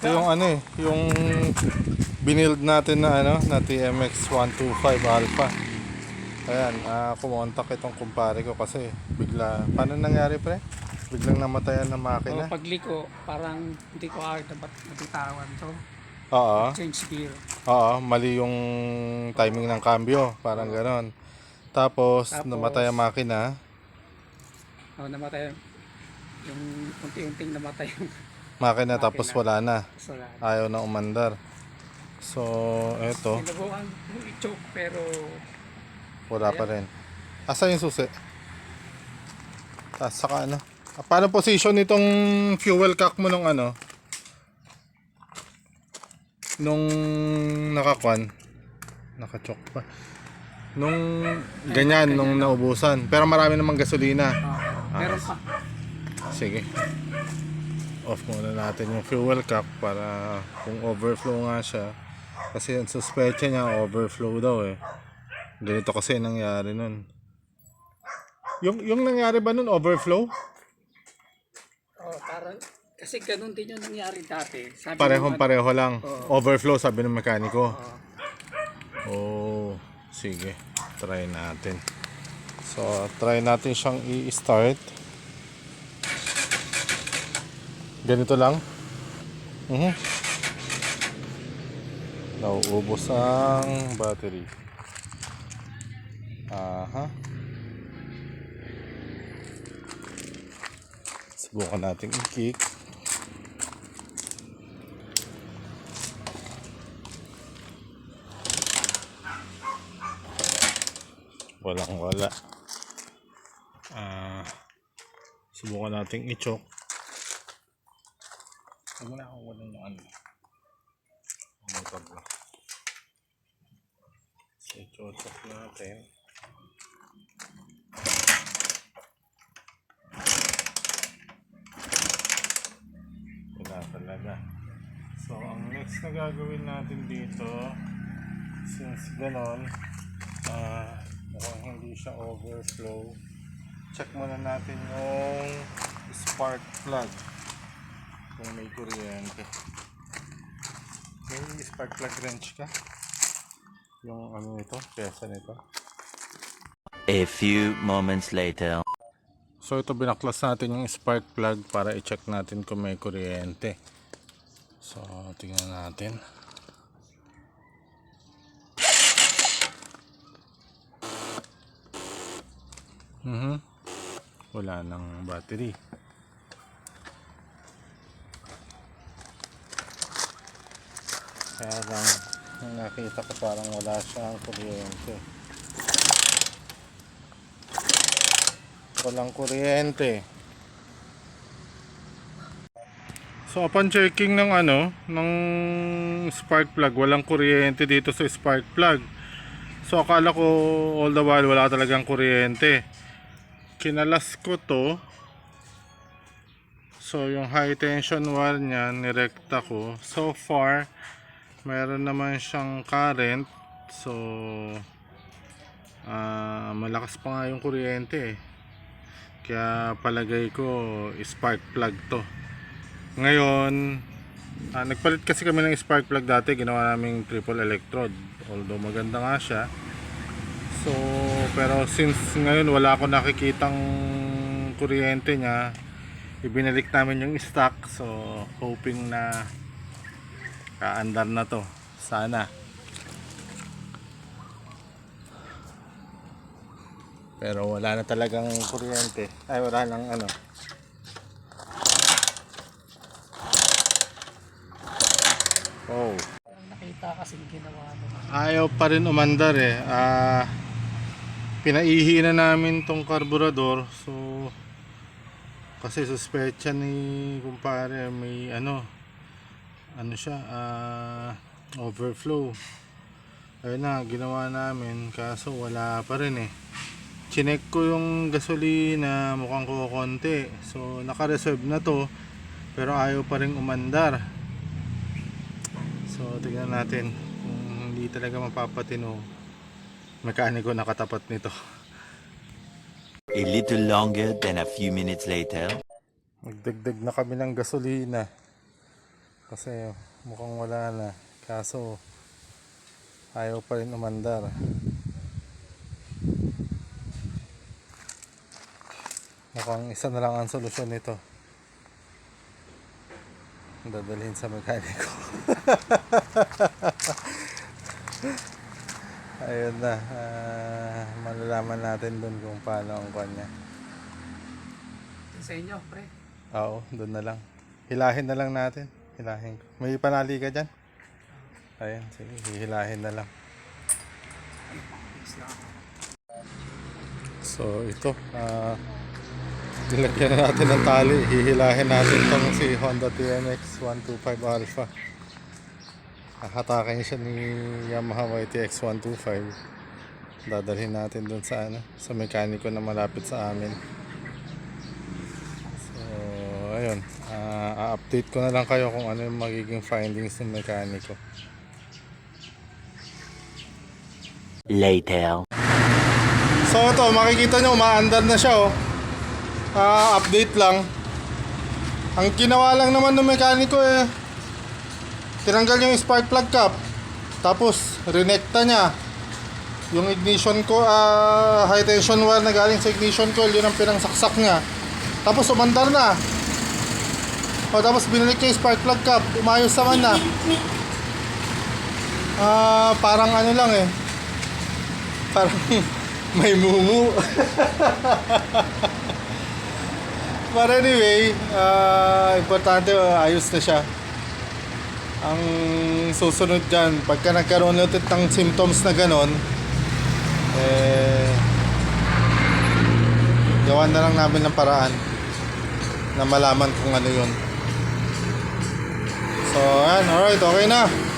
ano eh, yung binild natin na ano, na TMX 125 Alpha. Ayan, ah kumontak itong kumpare ko kasi bigla, paano nangyari pre? Biglang namatayan ng So, makina. pagliko, parang hindi ko agad na nabitawan to. Oo, Change gear. oo, mali yung timing ng cambio, parang ganon. Tapos, Tapos- namatay ang makina. Oh, namatay. Yung unti-unting namatay yung Makina tapos wala na. Ayaw na umandar. So, eto, Sinubukan yung i-choke pero wala pa rin. Asa yung susi? Tapos saka ano? Ah, Paano position nitong fuel cock mo nung ano? Nung nakakwan? Nakachok pa. Nung ganyan, nung naubusan. Pero marami namang gasolina. uh, meron pa. Sige. Off muna natin yung fuel cap para kung overflow nga siya. Kasi ang suspecha niya overflow daw eh. Ganito kasi nangyari nun. Yung, yung nangyari ba nun overflow? Oh, parang kasi ganun din yung nangyari dati. Sabi Parehong pareho lang. Overflow sabi ng mekaniko. Oh, Oh, sige. Try natin. So, try natin siyang i-start. Ganito lang. Mhm. Nauubos ang battery. Aha. Subukan natin i-kick. Walang wala. Ah, subukan nating i-choke. Huwag na akong wala yung ano. Ang motor lang. So, i-choke natin. Wala talaga. So, ang next na gagawin natin dito, since ganon, ah, mukhang hindi siya overflow, check muna natin yung spark plug kung may kuryente. May spark plug wrench ka? Yung ano nito, pyesa nito. A few moments later. So ito binaklas natin yung spark plug para i-check natin kung may kuryente. So tingnan natin. Mhm. Wala nang battery. Kaya lang nakita ko parang wala siyang kuryente. Walang kuryente. So upon checking ng ano, ng spark plug, walang kuryente dito sa spark plug. So akala ko all the while wala talagang kuryente. Kinalas ko to. So yung high tension wire niya, nirekta ko. So far, meron naman siyang current. So ah malakas pa nga yung kuryente eh. Kaya palagay ko spark plug to. Ngayon, ah, nagpalit kasi kami ng spark plug dati, ginawa naming triple electrode. Although maganda nga siya. So, pero since ngayon wala ako nakikitang kuryente niya, ibinalik namin yung stock. So, hoping na kaandar na to. Sana. Pero wala na talagang kuryente. Ay, wala nang ano. Oh. nakita kasi ginawa mo. Ayaw pa rin umandar eh. Ah, pinaihi na namin tong karburador. So, kasi suspecha ni kumpare may ano, ano siya, ah, overflow. Ayun na, ginawa namin. Kaso wala pa rin eh. Chinek ko yung gasolina, mukhang kukonti. So, naka-reserve na to. Pero ayaw pa rin umandar. So, tingnan natin kung hindi talaga mapapatino. Mekaniko nakatapat nito. A little longer than a few minutes later. Magdagdag na kami ng gasolina. Kasi mukhang wala na. Kaso ayaw pa rin umandar. Mukhang isa na lang ang solusyon nito. Dadalhin sa mekaniko. Ayun na. ah, malalaman natin dun kung paano ang kanya. Sa inyo, pre. Oo, doon na lang. Hilahin na lang natin. Hilahin ko. May panali ka dyan? Ayan, sige. Hihilahin na lang. So, ito. Ah, nilagyan na natin ng tali. Hihilahin natin itong si Honda TMX 125 Alpha. Hahatakin siya ni Yamaha YTX 125. Dadalhin natin doon sa ano, sa mekaniko na malapit sa amin. So, ayun. Ah, update ko na lang kayo kung ano yung magiging findings ng mekaniko. Later. So, ito, makikita nyo, umaandar na siya, oh. Ah, update lang. Ang ginawa lang naman ng mekaniko, eh, tinanggal yung spark plug cap. Tapos, renekta niya. Yung ignition ko, ah, high tension wire na galing sa ignition coil, yun ang pinangsaksak niya. Tapos, umandar na. O, tapos binalik niya yung spark plug cap. Umayos naman na. Ah, parang ano lang eh. Parang may mumu. But anyway, ah, importante ayos na siya. Ang susunod dyan, pagka nagkaroon ulit ng symptoms na ganon, eh, gawan na lang namin ng paraan na malaman kung ano yun. So, ayan, alright, okay na.